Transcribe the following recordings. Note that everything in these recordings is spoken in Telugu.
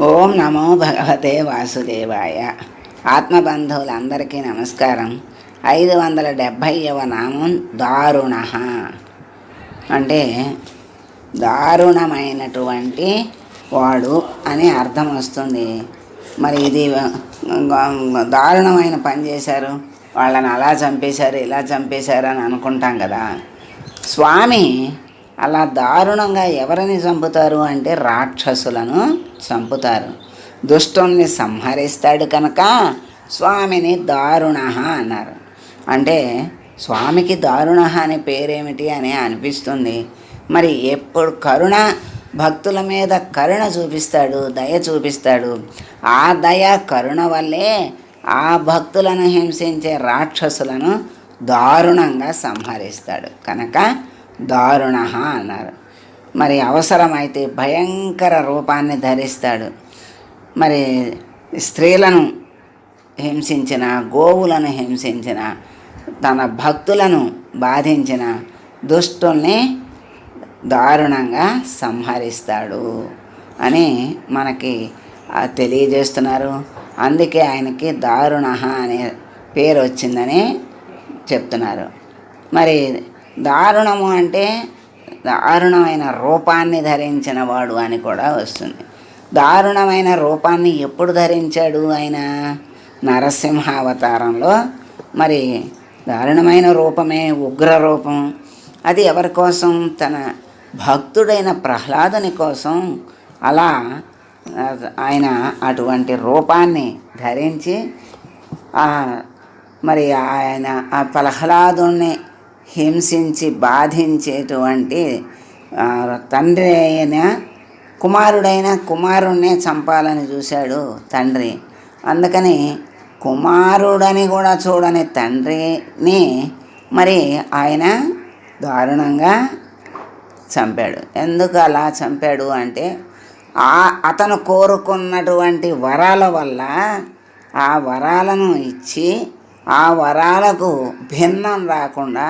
ఓం నమో భగవతే వాసుదేవాయ. ఆత్మబంధువులందరికీ నమస్కారం. ఐదు వందల డెబ్భైవ నామం దారుణ. అంటే దారుణమైనటువంటి వాడు అని అర్థం వస్తుంది. మరి ఇది దారుణమైన పని చేశారు. వాళ్ళని అలా చంపేశారు ఇలా చంపేశారు అని అనుకుంటాం కదా. స్వామి అలా దారుణంగా ఎవరిని చంపుతారు అంటే రాక్షసులను చంపుతారు. దుష్టుల్ని సంహరిస్తాడు కనుక స్వామిని దారుణ అన్నారు. అంటే స్వామికి దారుణ అనే పేరేమిటి అని అనిపిస్తుంది. మరి ఎప్పుడు కరుణ భక్తుల మీద కరుణ చూపిస్తాడు దయ చూపిస్తాడు. ఆ దయ కరుణ వల్లే ఆ భక్తులను హింసించే రాక్షసులను దారుణంగా సంహరిస్తాడు. కనుక దారుణ అన్నారు. మరి అవసరమైతే భయంకర రూపాన్ని ధరిస్తాడు. మరి స్త్రీలను హింసించిన గోవులను హింసించిన తన భక్తులను బాధించిన దుష్టుల్ని దారుణంగా సంహరిస్తాడు అని మనకి తెలియజేస్తున్నారు. అందుకే ఆయనకి దారుణ అనే పేరు వచ్చిందని చెప్తున్నారు. మరి దారుణము అంటే దారుణమైన రూపాన్ని ధరించిన వాడు అని కూడా వస్తుంది. దారుణమైన రూపాన్ని ఎప్పుడు ధరించాడు ఆయన? నరసింహ అవతారంలో మరి దారుణమైన రూపమే ఉగ్ర రూపం. అది ఎవరి కోసం? తన భక్తుడైన ప్రహ్లాదుని కోసం అలా ఆయన అటువంటి రూపాన్ని ధరించి మరి ఆయన ఆ ప్రహ్లాదుని హింసించి బాధించేటువంటి తండ్రి అయిన కుమారుడైన కుమారుణ్ణే చంపాలని చూశాడు తండ్రి. అందుకని కుమారుడని కూడా చూడని తండ్రిని మరి ఆయన దారుణంగా చంపాడు. ఎందుకు అలా చంపాడు అంటే ఆ అతను కోరుకున్నటువంటి వరాల వల్ల ఆ వరాలను ఇచ్చి ఆ వరాలకు భిన్నం రాకుండా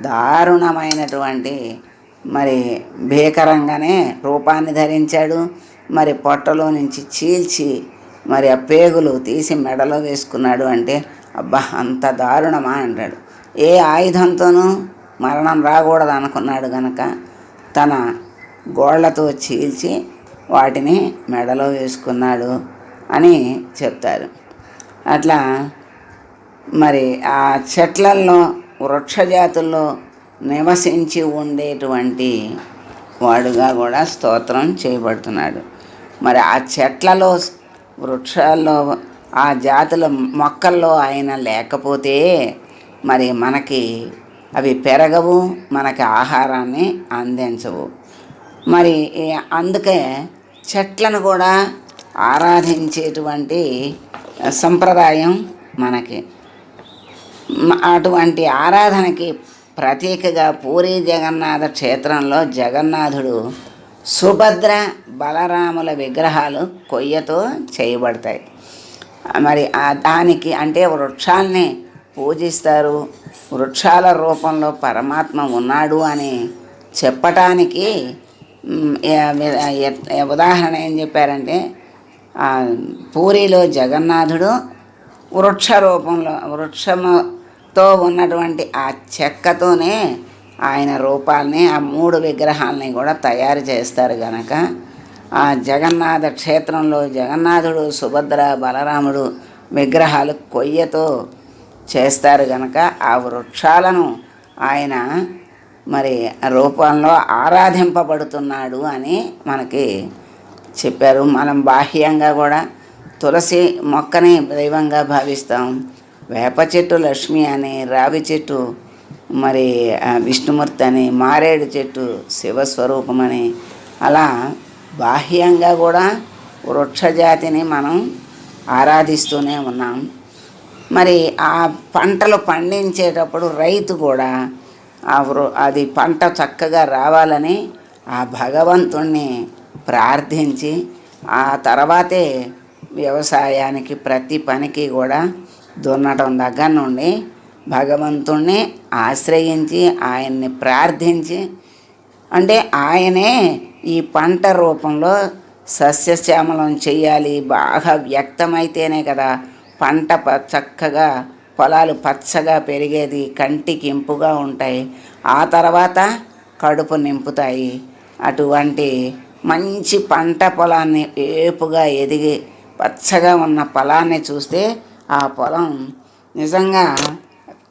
దారుణమైనటువంటి మరి భీకరంగానే రూపాన్ని ధరించాడు. మరి పొట్టలో నుంచి చీల్చి మరి ఆ పేగులు తీసి మెడలో వేసుకున్నాడు అంటే అబ్బా అంత దారుణమా అంటాడు. ఏ ఆయుధంతోనూ మరణం రాకూడదు అనుకున్నాడు గనక తన గోళ్ళతో చీల్చి వాటిని మెడలో వేసుకున్నాడు అని చెప్తారు. అట్లా మరి ఆ చెట్లల్లో వృక్షజాతుల్లో నివసించి ఉండేటువంటి వాడుగా కూడా స్తోత్రం చేయబడుతున్నాడు. మరి ఆ చెట్లలో వృక్షాల్లో ఆ జాతుల మొక్కల్లో ఆయన లేకపోతే మరి మనకి అవి పెరగవు మనకి ఆహారాన్ని అందించవు. మరి ఈ- అందుకే చెట్లను కూడా ఆరాధించేటువంటి సంప్రదాయం మనకి. అటువంటి ఆరాధనకి ప్రతీకగా పూరి జగన్నాథ క్షేత్రంలో జగన్నాథుడు సుభద్ర బలరాముల విగ్రహాలు కొయ్యతో చేయబడతాయి. మరి ఆ దానికి అంటే వృక్షాల్ని పూజిస్తారు. వృక్షాల రూపంలో పరమాత్మ ఉన్నాడు అని చెప్పటానికి ఉదాహరణ ఏం చెప్పారంటే పూరిలో జగన్నాథుడు వృక్ష రూపంలో వృక్షముతో ఉన్నటువంటి ఆ చెక్కతోనే ఆయన రూపాల్ని ఆ మూడు విగ్రహాలని కూడా తయారు చేస్తారు గనక. ఆ జగన్నాథ క్షేత్రంలో జగన్నాథుడు సుభద్ర బలరాముడు విగ్రహాలు కొయ్యతో చేస్తారు గనక. ఆ వృక్షాలను ఆయన మరి రూపంలో ఆరాధింపబడుతున్నాడు అని మనకి చెప్పారు. మనం బాహ్యంగా కూడా తులసి మొక్కని దైవంగా భావిస్తాం. వేప చెట్టు లక్ష్మి అని రావి చెట్టు మరి ఆ, విష్ణుమూర్తి అని మారేడు చెట్టు శివస్వరూపమని. అలా బాహ్యంగా కూడా వృక్షజాతిని మనం ఆరాధిస్తూనే ఉన్నాం. మరి ఆ పంటలు పండించేటప్పుడు రైతు కూడా ఆ వృ అది పంట చక్కగా రావాలని ఆ భగవంతుణ్ణి ప్రార్థించి ఆ తర్వాతే వ్యవసాయానికి ప్రతి పనికి కూడా దున్నటం దగ్గర నుండి భగవంతుణ్ణి ఆశ్రయించి ఆయన్ని ప్రార్థించి అంటే ఆయనే ఈ పంట రూపంలో సస్యశ్యామలం చేయాలి. బాగా వ్యక్తమైతేనే కదా పంట ప చక్కగా పొలాలు పచ్చగా పెరిగేది కంటికి ఇంపుగా ఉంటాయి. ఆ తర్వాత కడుపు నింపుతాయి. అటువంటి మంచి పంట పొలాన్ని ఏపుగా ఎదిగి పచ్చగా ఉన్న పొలాన్ని చూస్తే ఆ పొలం నిజంగా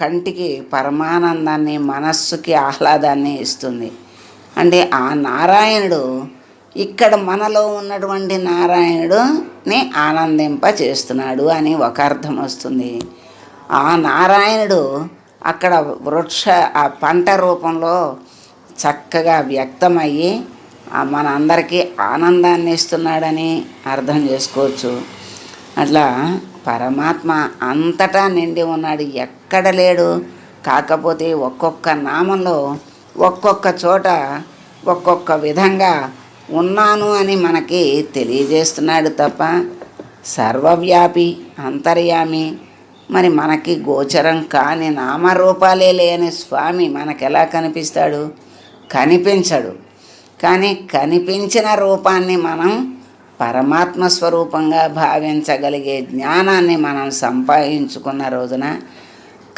కంటికి పరమానందాన్ని మనస్సుకి ఆహ్లాదాన్ని ఇస్తుంది. అంటే ఆ నారాయణుడు ఇక్కడ మనలో ఉన్నటువంటి నారాయణుడుని ఆనందింప చేస్తున్నాడు అని ఒక అర్థం వస్తుంది. ఆ నారాయణుడు అక్కడ వృక్ష ఆ పంట రూపంలో చక్కగా వ్యక్తమయ్యి మన అందరికీ ఆనందాన్ని ఇస్తున్నాడని అర్థం చేసుకోవచ్చు. అట్లా పరమాత్మ అంతటా నిండి ఉన్నాడు ఎక్కడ లేడు. కాకపోతే ఒక్కొక్క నామంలో ఒక్కొక్క చోట ఒక్కొక్క విధంగా ఉన్నాను అని మనకి తెలియజేస్తున్నాడు తప్ప సర్వవ్యాపి అంతర్యామి. మరి మనకి గోచరం కాని నామరూపాలే లేని స్వామి మనకెలా కనిపిస్తాడు? కనిపించడు. కానీ కనిపించిన రూపాన్ని మనం పరమాత్మ స్వరూపంగా భావించగలిగే జ్ఞానాన్ని మనం సంపాదించుకున్న రోజున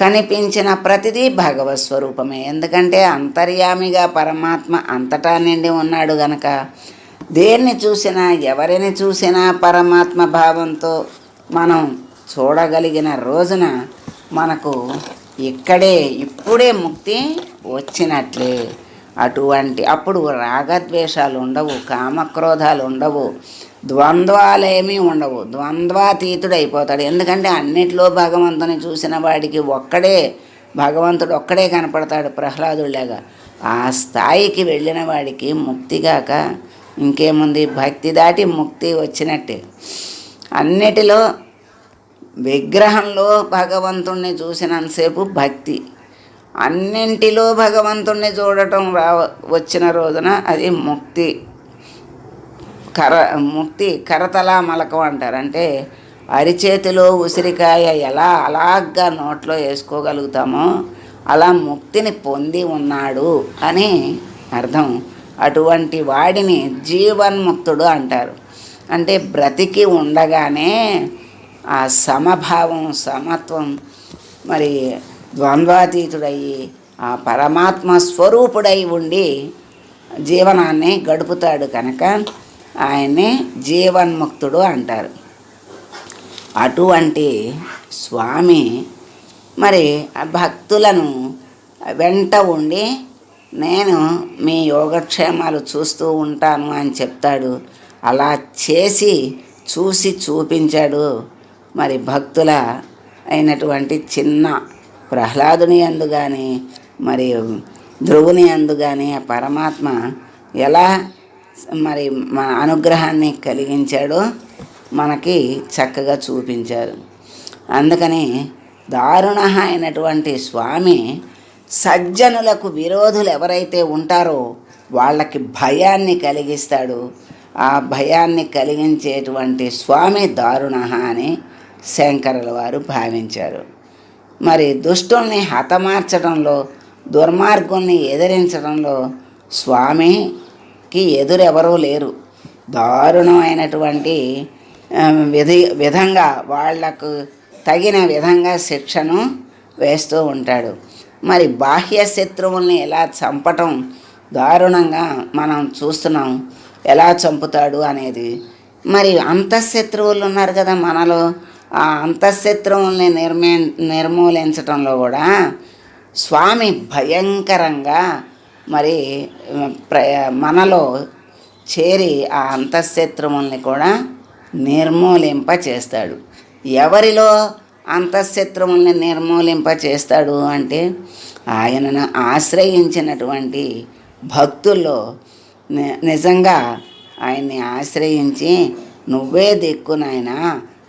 కనిపించిన ప్రతిదీ భగవత్ స్వరూపమే. ఎందుకంటే అంతర్యామిగా పరమాత్మ అంతటా నిండి ఉన్నాడు గనక దేన్ని చూసినా ఎవరిని చూసినా పరమాత్మ భావంతో మనం చూడగలిగిన రోజున మనకు ఇక్కడే ఇప్పుడే ముక్తి వచ్చినట్లే. అటువంటి అప్పుడు రాగద్వేషాలు ఉండవు కామక్రోధాలు ఉండవు ద్వంద్వాలేమీ ఉండవు. ద్వంద్వాతీతుడు అయిపోతాడు ఎందుకంటే అన్నిట్లో భగవంతుని చూసిన వాడికి ఒక్కడే భగవంతుడు ఒక్కడే కనపడతాడు ప్రహ్లాదుడిలాగా. ఆ స్థాయికి వెళ్ళిన వాడికి ముక్తిగాక ఇంకేముంది? భక్తి దాటి ముక్తి వచ్చినట్టే. అన్నిటిలో విగ్రహంలో భగవంతుణ్ణి చూసినంతసేపు భక్తి. అన్నింటిలో భగవంతుణ్ణి చూడటం రా వచ్చిన రోజున అది ముక్తి. కర ముక్తి కరతలా మలకం అంటారు. అంటే అరిచేతిలో ఉసిరికాయ ఎలా అలాగ్గా నోట్లో వేసుకోగలుగుతామో అలా ముక్తిని పొంది ఉన్నాడు అని అర్థం. అటువంటి వాడిని జీవన్ముక్తుడు అంటారు. అంటే బ్రతికి ఉండగానే ఆ సమభావం సమత్వం మరి ద్వంద్వాతీతుడయ్యి ఆ పరమాత్మ స్వరూపుడై ఉండి జీవనాన్ని గడుపుతాడు కనుక ఆయన్ని జీవన్ముక్తుడు అంటారు. అటువంటి స్వామి మరి ఆ భక్తులను వెంట ఉండి నేను మీ యోగక్షేమాలు చూస్తూ ఉంటాను అని చెప్తాడు. అలా చేసి చూసి చూపించాడు. మరి భక్తుల అయినటువంటి చిన్న ప్రహ్లాదుని అందు కానీ మరి ధ్రువుని అందు కానీ ఆ పరమాత్మ ఎలా మరి మన అనుగ్రహాన్ని కలిగించాడో మనకి చక్కగా చూపించారు. అందుకని దారుణ అయినటువంటి స్వామి సజ్జనులకు విరోధులు ఎవరైతే ఉంటారో వాళ్ళకి భయాన్ని కలిగిస్తాడు. ఆ భయాన్ని కలిగించేటువంటి స్వామి దారుణ అని శంకరుల వారు భావించారు. మరి దుష్టుల్ని హతమార్చడంలో దుర్మార్గుల్ని ఎదిరించడంలో స్వామికి ఎదురెవరూ లేరు. దారుణమైనటువంటి విధి విధంగా వాళ్ళకు తగిన విధంగా శిక్షను వేస్తూ ఉంటాడు. మరి బాహ్య శత్రువుల్ని ఎలా చంపటం దారుణంగా మనం చూస్తున్నాం ఎలా చంపుతాడు అనేది. మరి అంతఃశత్రువులు ఉన్నారు కదా మనలో ఆ అంతఃశత్రువుల్ని నిర్మే నిర్మూలించటంలో కూడా స్వామి భయంకరంగా మరి ప్ర మనలో చేరి ఆ అంతఃశత్రువుల్ని కూడా నిర్మూలింప చేస్తాడు. ఎవరిలో అంతఃశత్రువుల్ని నిర్మూలింప చేస్తాడు అంటే ఆయనను ఆశ్రయించినటువంటి భక్తుల్లో ని- నిజంగా ఆయన్ని ఆశ్రయించి నువ్వే దిక్కు నాయనా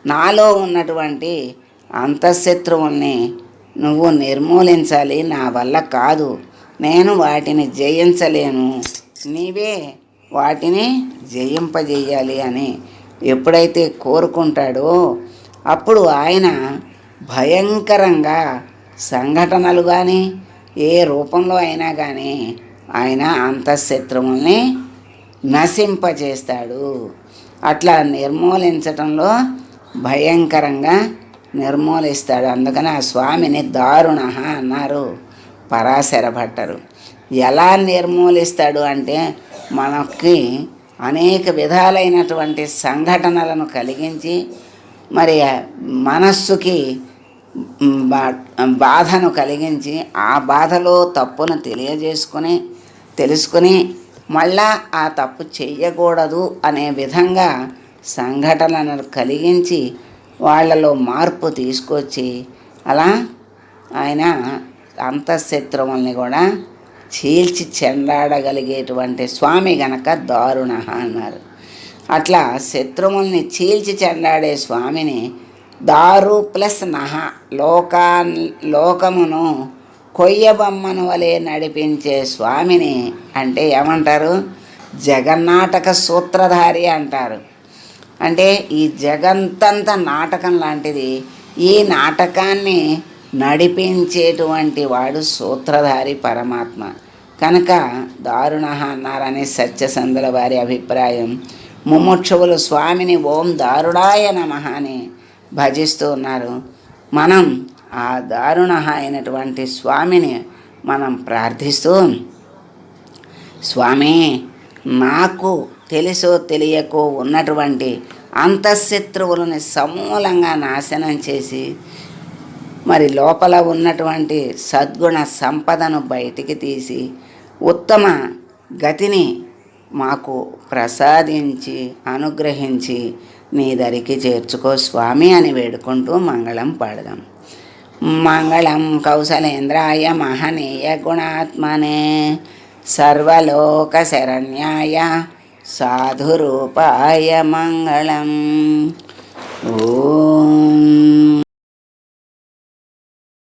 నాలో ఉన్నటువంటి అంతఃశత్రువుల్ని నువ్వు నిర్మూలించాలి నా వల్ల కాదు. నేను వాటిని జయించలేను. నీవే వాటిని జయింపజేయాలి అని ఎప్పుడైతే కోరుకుంటాడో అప్పుడు ఆయన భయంకరంగా సంఘటనలు కానీ ఏ రూపంలో అయినా కానీ ఆయన అంతఃశత్రువుల్ని నశింపజేస్తాడు. అట్లా నిర్మూలించటంలో భయంకరంగా నిర్మూలిస్తాడు. అందుకని ఆ స్వామిని దారుణ అన్నారు. పరాశర భట్టరు. ఎలా నిర్మూలిస్తాడు అంటే మనకి అనేక విధాలైనటువంటి సంఘటనలను కలిగించి మరి మనస్సుకి బా- బాధను కలిగించి ఆ బాధలో తప్పును తెలియజేసుకొని తెలుసుకుని మళ్ళా ఆ తప్పు చెయ్యకూడదు అనే విధంగా సంఘటనలను కలిగించి వాళ్ళలో మార్పు తీసుకొచ్చి అలా ఆయన అంతఃశత్రువుల్ని కూడా చీల్చి చెండాడగలిగేటువంటి స్వామి గనక దారుణ అన్నారు. అట్లా శత్రువుల్ని చీల్చి చెండాడే స్వామిని దారు ప్లస్ నహ లోకా లోకమును కొయ్యబొమ్మను వలె నడిపించే స్వామిని అంటే ఏమంటారు? జగన్నాటక సూత్రధారి అంటారు. అంటే ఈ జగంతంత నాటకం లాంటిది. ఈ నాటకాన్ని నడిపించేటువంటి వాడు సూత్రధారి పరమాత్మ. కనుక దారుణ అన్నారని సత్యసంధుల వారి అభిప్రాయం. ముముక్షువులు స్వామిని ఓం దారుణాయ నమ అని భజిస్తూ ఉన్నారు. మనం ఆ దారుణ అయినటువంటి స్వామిని మనం ప్రార్థిస్తూ స్వామి నాకు తెలుసో తెలియకో ఉన్నటువంటి అంతఃశత్రువులని సమూలంగా నాశనం చేసి మరి లోపల ఉన్నటువంటి సద్గుణ సంపదను బయటికి తీసి ఉత్తమ గతిని మాకు ప్రసాదించి అనుగ్రహించి నీ దరికి చేర్చుకో స్వామి అని వేడుకుంటూ మంగళం పాడదాం. మంగళం కౌశలేంద్రాయ మహనీయ గుణాత్మనే సర్వలోక శరణ్యాయ సాధురూపాయ మంగళం. ఓ